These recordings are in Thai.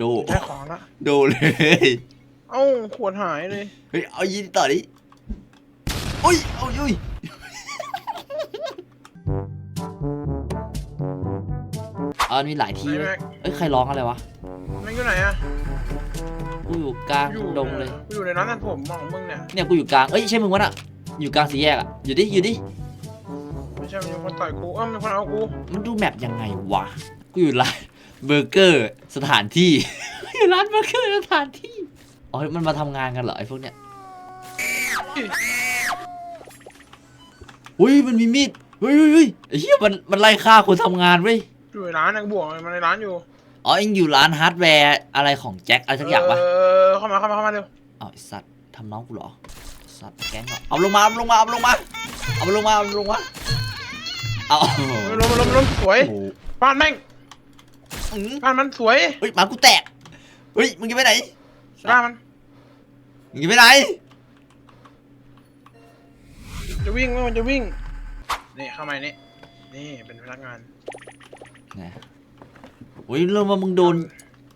โดได้ของละโดเลย เอ้าขวดหายเลยเฮ้ย เอายิงต่อดิอุ้ยเอายุยอ่ามีหลายที่ไหนเว้ยแม็กเอ้ย ใครร้องอะไรวะ แม็กอยู่ไหนอะกูอยู่กลางดงเลย กูอยู่ในร้านตัดผมของมึงเนี่ยเนี่ย กูอยู่กลาง เอ้ย ใช่มึงวะน่ะ อยู่กลางสี่แยกอะอยู่ดิ อยู่ดิ ไม่ใช่มีคนต่อยกูเอ้ามีคนเอากูมันดูแมปยังไงวะ กูอยู่ร้าน เบอร์เกอร์สถานที่ อยู่ร้านเบอร์เกอร์สถานที่ อ๋อ มันมาทำงานกันเหรอไอ้พวกเนี้ย อุ้ยมันมีมีดเฮ้ยเฮ้ยเฮ้ยไอ้เหี้ยมันมันไล่ฆ่าคนทำงานเว้ย อยู่ในร้านนะกูบอกเลยมันในร้านอยู่อ๋อเอ็งอยู่ร้านฮาร์ดแวร์อะไรของแจ็คอะไรสักอย่างปะเออเข้ามาเข้ามาเข้ามาเร็วเอาไอ้สัตว์ทำน้องกูเหรอ สัตว์แก๊งเหรอเอาลงมาเอาลงมาเอาลงมาเอาลงมาเอาลงมาเอาลมลมลมสวยโอ้โหฟาดแม่ง อื้อฟาดมันสวยเฮ้ยหมากูแตกเฮ้ยมึงจะไปไหนฟาดมันมึงจะไปไหนจะวิ่งไหมมันจะวิ่งนี่เข้ามานี่นี่เป็นพนักงานนะเฮ้ยเริ่มว่ามึงโดน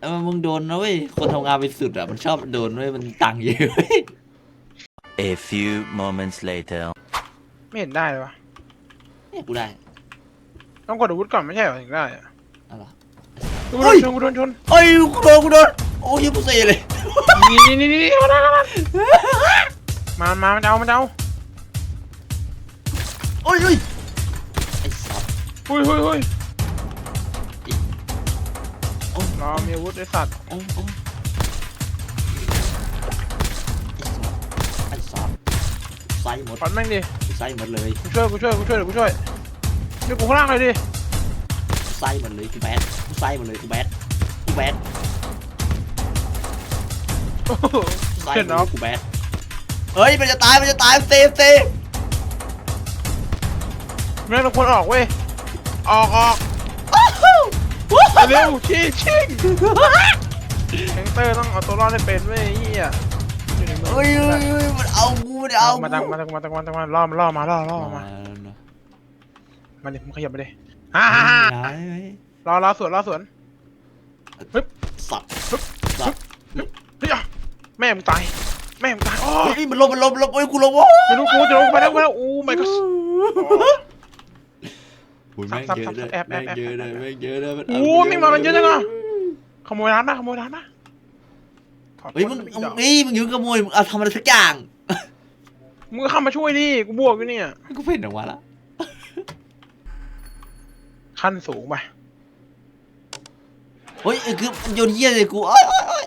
เออมึงโดนนะเว้ยคนทำงานไปสุดอะมันชอบโดนเว้ยมันตังค์เยอะเว้ย A few moments later. ไม่เห็นได้เลยวะเนี่ยกูได้ ต้องกดอาวุธก่อนไม่ใช่เหรอถึงได้อะอะไรวะ กูเฮ้โดยนชนกูโดนชนเฮ้ยกูโดนกูโดนโอ้ยกูเซเลยนี่นี่นี่นี่มามามามามันเอามันเอาโอ้ยเฮ้ยไอ้สัตว์หุยหุยหุยโอ้ยรอมีอาวุธไอสัตว์โอ้ยโอ้ยไอ้สัตว์ไส้หมดฟันแม่งดิไส้หมดเลยกูช่วยกูช่วยกูช่วยเดี๋ยวกูช่วยช่วยกูข้างล่างเลยดิ ไส้หมดเลยกูแบดกูไส้หมดเลยกูแบดกูแบดโอ้โหไส้หเห็นมดเนาะเลยกูแบดเฮ้ยมันจะตายมันจะตายเซฟเซฟแม่งเราควรออกเว้ย ออกออกเร็วชิงชิงแฮงเตอร์ต้องเอาตัวรอดให้เป็นเว้ยเฮียอยู่ในเมืองเฮ้ยเฮ้ยเฮ้ยมันเอากูมันเอาเอากูมาตังมาตังมาตังมาตังมาล่อมาล่อมาล่อล่อมามามาดิมึงขยับมาดิ ฮ่าฮ่าฮ่าไหนรอรอสวนรอสวนสัตว์สัตว์เฮ้ยอะแม่มึงตาย แม่มึงตายอ๋อเฮ้ยมันลบมันลบมันลบเฮ้ยกูลบโอ้ไม่รู้กูจะลงไปแล้วไปแล้วอู้ไม่ก็โอ้ยแม่งเยอะเลยแอบแอบแม่งแอบเยอะเลยแม่งเยอะเลยมันเาโอ้ไม่มามันเยอะจังอะขโมยร้านนะขโมยร้านนะถอดเฮ้ยมึงปล้นไปอีกดอกเฮ้ยมึงอยืมขโมยมึงเอาทำอะไรสักอย่างมึงก็เข้ามาช่วยดิกูบวกอยู่เนี่ยกูเพ่นออกมาละ ขั้นสูงไปเฮ้ยเออคือมันโยนเหี้ยเลยกูโอ้ยโอ้ยโอ้ย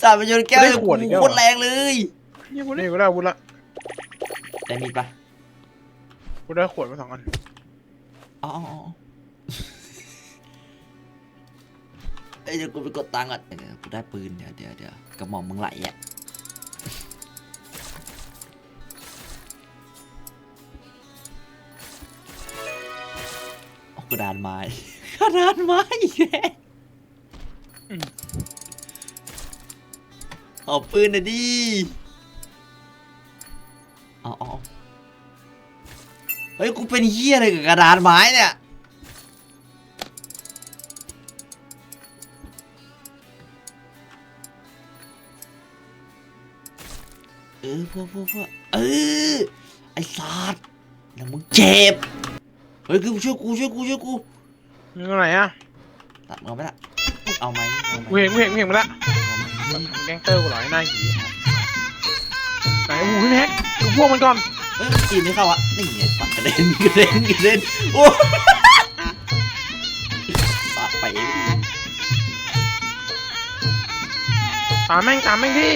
สาดมันโยนแก้วเลยกูโคตรแรงเลยนี่กูนี่กูได้อาวุธละได้มีดปะกูได้ขวดมาสองอันเอ๋อาเอาเอาเอ้ยเดี๋ยวกูไปกดตังค์ก่อนเดี๋ยวกูได้ปืนเดี๋ยวเดี๋ยวเดี๋ยวกระหม่อมมึงไหลอะ กระดานไม้กระดานไม้อีกแล้วเอาปืนหน่อยดิเอาเอาเอาเฮ้ย กูเป็นเฮียอะไรกับกระดานไม้เนี่ยเออพวกพวกพวกเออไอ้สัตว์แล้วมึงเจ็บเฮ้ยคือช่วยกูช่วยกูช่วยกูมึงเอาไหนอะตัดมึงเอาไปละเอาไหมเอาไหมกูเห็นกูเห็นกูเห็นมาละเอาไหมแกงเตอร์กูเหรอไอ้หน้าหีไหนโอ้โหพี่แม็กดูพวกมันก่อนเฮ้ยกินไม่เข้าอะนี่ไงปัดกระเด็นกระเด็นกระเด็นโอ้ตัดไปตามแม่งตามแม่งดิ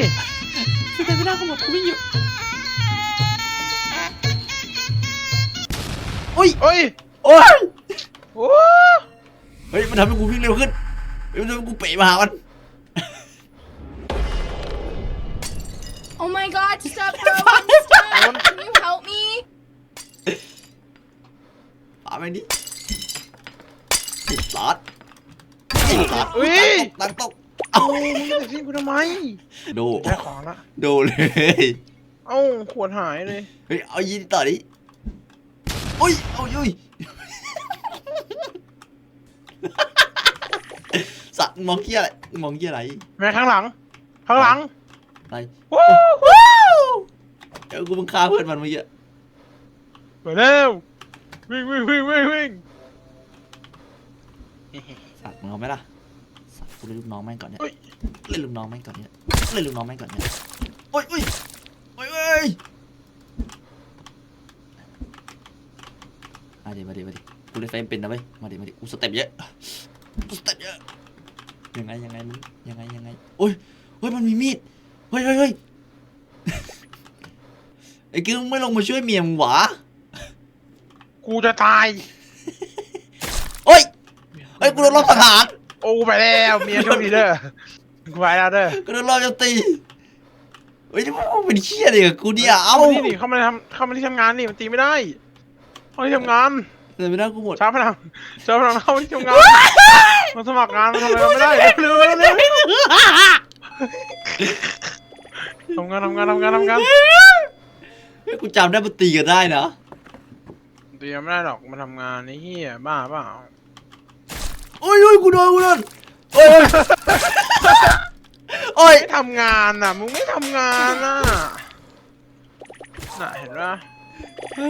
คือแต่ไม่ได้กูหมดกูไม่อยู่อุ้ยเอ้ย โอ้ยโอ้เฮ้ยมันทำให้กูวิ่งเร็วขึ้นเฮ้ยมันทำให้กูเป๋มาหามัน Oh my god, stop throwing stuff! Can you help me? ปาไปดิติดซอสติดซอสเฮ้ยตังตกเอ้ามึงจะทิ้งกูทำไมโดได้ของละโดเลย เอ้าขวดหายเลย เฮ้ย เอายิงต่อดิอุ้ย เอายุย สัตว์มองเกี้ยอะไรมองเกี้ยอะไร แม่ข้างหลัง ข้างหลังอะไรว้าวว้าวเดี๋ยวกูมึงฆ่าเพื่อนมันเมื่อกี้ไปเร็ววิ่งวิ่งวิ่งวิ่งวิ่งสัตว์มึงเอาไหมล่ะสัตว์กูเล่นลูกน้องแม่งก่อนเนี่ยเฮ้ยเล่นลูกน้องแม่งก่อนเนี่ยเล่นลูกน้องแม่งก่อนเนี่ยโอ้ยโอ้ยโอ้ยโอ้ยมาดิมาดิมาดิ กูเล่นไฟเป็นนะเว้ย มาดิมาดิกูสเต็ปเยอะกูสเต็ปเยอะ ยังไงยังไงมึงยังไงยังไงโอ้ยโอ้ยมันมีมีดเฮ้ยเฮ้ยเฮ้ยไอ้กิ้งไม่ลงมาช่วยเมียมึงหวะกูจะตายเฮ้ยเฮ้ยกูโดนรอบสังหารโอ้ไปแล้วเมียโชคดีเด้อกูไปแล้วเด้อกูโดนรอบโจมตีเฮ้ยมึงเป็นเชี่ยเลยกับกูเนี่ยเอ้าเข้ามาที่นี่เข้ามาทำเข้ามาที่ทำงานนี่มันตีไม่ได้เข้ามาที่ทำงาน เลยไม่ได้กูหมดช้าพลังช้าพลังเข้ามาที่ทำงานมาสมัครงานมาทำอะไรไม่ได้เร็วเร็วเร็วเร็วทำงานทำงานทำงานทำงานเฮ้ยกูจำได้มันตีกันได้นะตีไม่ได้หรอกมาทำงานนี่เฮียบ้าเปล่าโอ้ยโอ้ยกูโดนกูโดนโอ้ยโอ้ยไม่ทำงานน่ะมึงไม่ทำงานน่ะน่ะเห็นปะโอ้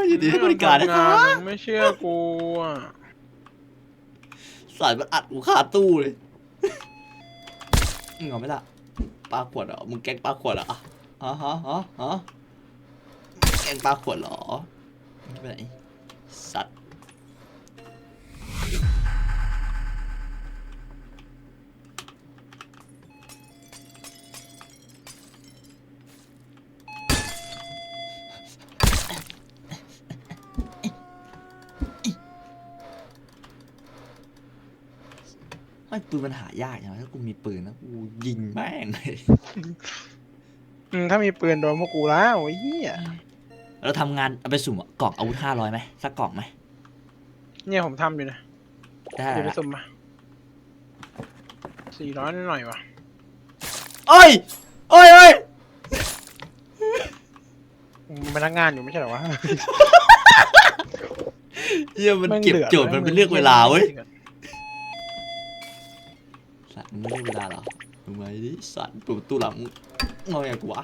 ยยินดีให้บริการนะคทำรังานบมึงไม่เชื่อกูอะสายมันอัดกูคาตู้เลยมึงเอาไหมล่ะปลาขวดเหรอมึงแกล้งปลาขวดเหรอฮะฮะฮะฮะแกล้งปลาขวดเหรอไม่เป็นไรสัตว์ ปืนมันหายากอย่างไรถ้ากูมีปืนนะกูยิงแม่งเลยอืมถ้ามีปืนโดนพวกกูแล้วไอ้เหี้ยเราทำงานเอาไปสุ่มกล่องอาวุธห้าร้อยไหมสักกล่องไหมเนี่ยผมทำอยู่นะได้เดี๋ยวไปละสุ่มมาสี่ร้อยหน่อยว่ะโอ้ยโอ้ยโอ้ยมึงเป็นพนักงานอยู่ไม่ใช่เหรอวะ เฮียมันเก็บโจทย์มันเป็นเรื่องเวลาเว้ยสัตว์ มึงไม่เรื่องเวลาเหรอทำไมดิสัตว์เปิดประตูหลังมึงเอาไงกูวะ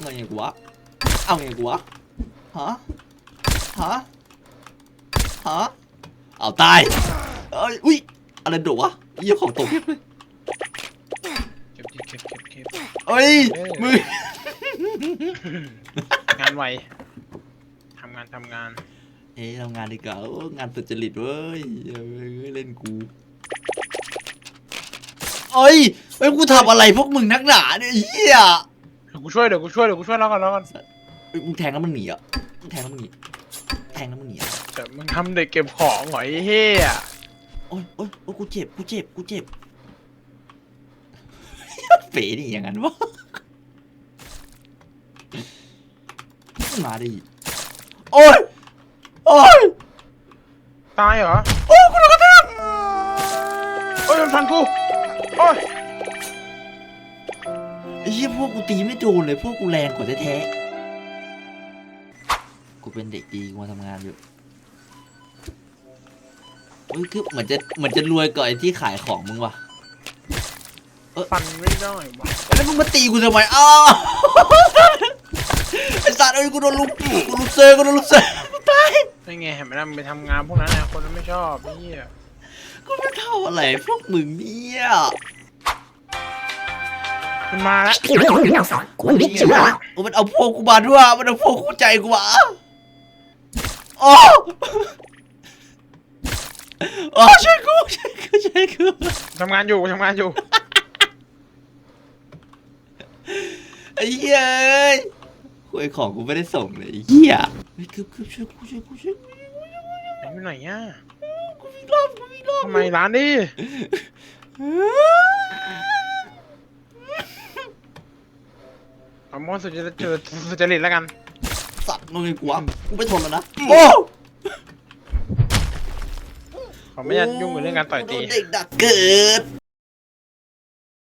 เอาไงกูวะเอาไงกูวะฮะฮะฮะเอาตายเอ้ยอุ้ยอะไรโดดวะเยี่ยของตกเพียบเลยเก็บดิเก็บเก็บเก็บเอ้ยมืองานไวทำงานทำงานเอ้ยทำงานดีกว่าโอ้งานสุจริตเว้ยเอ้ยเล่นกู เอ้ยเอ้ยกูทำอะไรพวกมึงนักหนาเนี่ยไอ้เฮียเดี๋ยวกูช่วยเดี๋ยวกูช่วยเดี๋ยวกูช่วยแล้วกันแล้วกันเอ้ยมึงแทงแล้วมึงหนีอะมึงแทงแล้วมึงหนีแทงแล้วมึงหนีอะแต่มึงทำเด็กเก็บของเหรอไอ้เหี้ยโอ้ยโอ้ยโอ้ยกูเจ็บกูเจ็บกูเจ็บเป๋นี่อย่างนั้นวะมาดิโอ้ยโอ้ยตายเหรอโอ้ยกูโดนกระแทกโอ้ยมันฟันกู โอ้ยไอ้เหี้ยพวกกูตีไม่โดนเลยพวกกูแรงกว่าแท้ๆกูเป็นเด็กดีกูมาทำงานอยู่เฮ้ยคือเหมือนจะเหมือนจะรวยกว่าไอ้ที่ขายของมึงว่ะ ฟันไม่ได้ว่ะแล้วมึงมาตีกูทำไมอ้าวไอ้สัตว์เอ้ยกูโดนลุกกูลุกเซอร์กูโดนลุกเซอร์ตายนี่ไงเห็นไหมล่ะมึงไปทำงานพวกนั้นนะคนนั้นไม่ชอบไอ้เหี้ย กูไม่เท่าอะไรพวกมึงเนี่ย มันมาแล้วกูมันเอาพวกกูมาด้วย มันเอาพวกกูใจกูมาโอ้โอ้ช่วยกูช่วยกูช่วยกูทำงานอยู่ทำงานอยู่ ไอ้เหี้ยเอ้ยคุยของกูไม่ได้ส่งเลยไอ้เหี้ยเฮ้ยคือคือช่วยกูช่วยกูช่วยกูอยู่ไหนอะกูมีรอบกูมี รอบทำไมร้านดิเอามอนสุจริตสุจริตแล้วกัน สัตว์มึงไอ้กูวะกูไม่ทนแล้วนะโอ้ผมไม่อยากยุ่งกับเรื่องการต่อยตี โดนเด็กดักเกิด